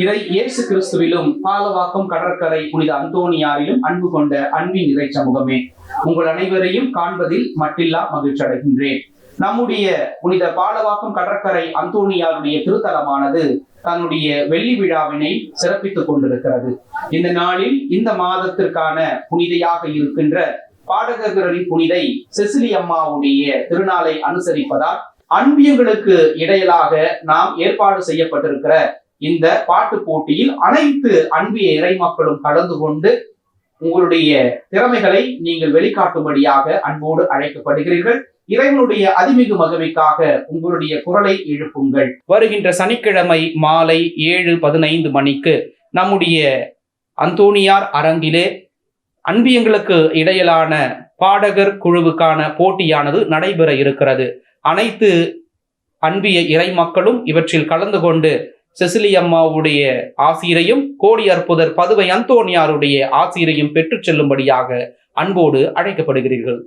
இதை இயேசு கிறிஸ்துவிலும் பாலவாக்கம் கடற்கரை புனித அந்தோணியாரிலும் அன்பு கொண்ட அன்பின் இறை சமூகமே உங்கள் அனைவரையும் காண்பதில் மட்டில்லா மகிழ்ச்சி அடைகின்றேன். நம்முடைய புனித பாலவாக்கம் கடற்கரை அந்தோனியாருடைய திருத்தலமானது தன்னுடைய வெள்ளி விழாவினை சிறப்பித்துக் கொண்டிருக்கிறது. இந்த நாளில் இந்த மாதத்திற்கான புனிதையாக இருக்கின்ற பாடகர்களின் புனிதை செசிலி அம்மாவுடைய திருநாளை அனுசரிப்பதால் அன்பியங்களுக்கு இடையிலாக நாம் ஏற்பாடு செய்யப்பட்டிருக்கிற இந்த பாட்டு போட்டியில் அனைத்து அன்பிய இறை மக்களும் கலந்து கொண்டு உங்களுடைய திறமைகளை நீங்கள் வெளிக்காட்டும்படியாக அன்போடு அழைக்கப்படுகிறீர்கள். இறைவனுடைய அதிமிகு மகிமைக்காக உங்களுடைய குரலை எழுப்புங்கள். வருகின்ற சனிக்கிழமை மாலை ஏழு பதினைந்து மணிக்கு நம்முடைய அந்தோனியார் அரங்கிலே அன்பியங்களுக்கு இடையிலான பாடகர் குழுவுக்கான போட்டியானது நடைபெற இருக்கிறது. அனைத்து அன்பிய இறை மக்களும் இவற்றில் கலந்து கொண்டு செசிலி அம்மாவுடைய ஆசிரியையும் கோடி அற்புதர் பதுவை அந்தோணியாருடைய ஆசிரையும் பெற்றுச் செல்லும்படியாக அன்போடு அழைக்கப்படுகிறீர்கள்.